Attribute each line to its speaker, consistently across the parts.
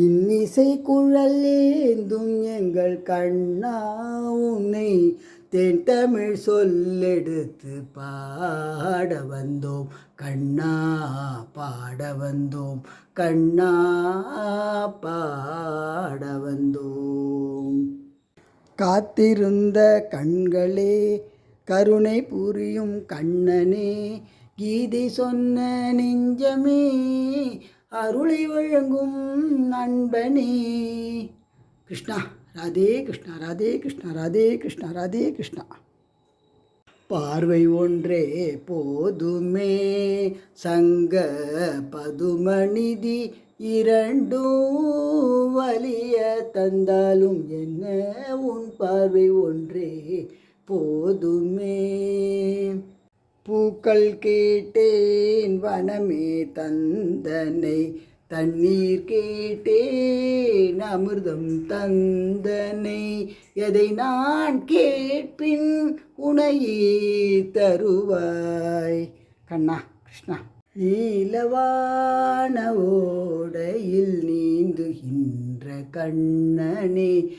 Speaker 1: இன்னிசை குழல் ஏந்தும் எங்கள் கண்ணா உன்னை தென் தமிழ் சொல்லெடுத்து பாட வந்தோம். கண்ணா பாட வந்தோம். கண்ணா பாட வந்தோம். காத்திருந்த கண்களே கருணை புரியும் கண்ணனே கீதை சொன்ன நெஞ்சமே அருளை வழங்கும் நண்பனே. கிருஷ்ணா ராதே கிருஷ்ணா ராதே கிருஷ்ணா ராதே கிருஷ்ணா ராதே கிருஷ்ணா. பார்வை ஒன்றே போதுமே சங்க பதுமணிதி இரண்டும் வலிய தந்தாலும் என்ன உன் பார்வை ஒன்றே போதுமே. பூக்கள் கேட்டேன் வனமே தந்தனை. தண்ணீர் கேட்டேன் அமிர்தம் தந்தனை. எதை நான் கேட்பின் உனையே தருவாய். கண்ணா கிருஷ்ணா. நீலவான ஓடையில் நீந்துகின்ற கண்ணனே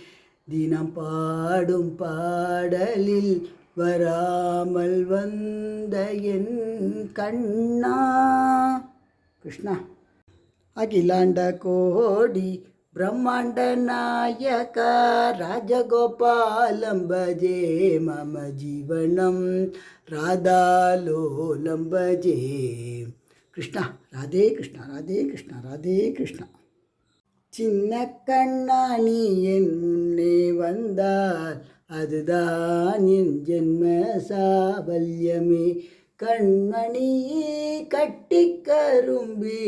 Speaker 1: தினம் பாடும் பாடலில் வராமல் வந்த என் கண்ணா. கிருஷ்ணா. அகிலாண்ட கோடி பிரம்மாண்ட நாயக ராஜகோபாலம் பஜே மம ஜீவனம். ராதாலோலம் பஜே கிருஷ்ணா ராதே கிருஷ்ணா ராதே கிருஷ்ணா ராதே கிருஷ்ணா. சின்ன கண்ணா நீ என் முன்னே வந்தால் அதுதான் என் ஜென்ம சாபல்யமே. கண்மணியே கட்டி கரும்பி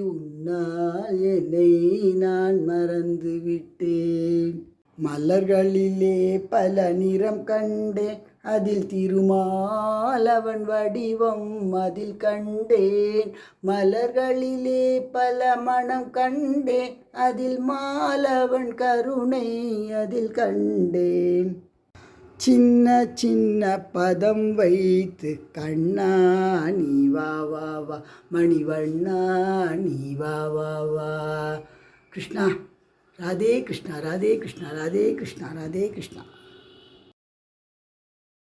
Speaker 1: உன்னால் என்னை நான் மறந்து விட்டேன் மலர்களிலே பல நிறம் கண்டேன். அதில் திருமாலவன் வடிவம் அதில் கண்டேன். மலர்களிலே பல மனம் கண்டேன். அதில் மாலவன் கருணை அதில் கண்டேன். சின்ன சின்ன பதம் வைத்து கண்ணா நீ வா வா வா. மணிவண்ணா நீ வா வா வா. கிருஷ்ணா ராதே கிருஷ்ணா ராதே கிருஷ்ணா ராதே கிருஷ்ணா ராதே கிருஷ்ணா.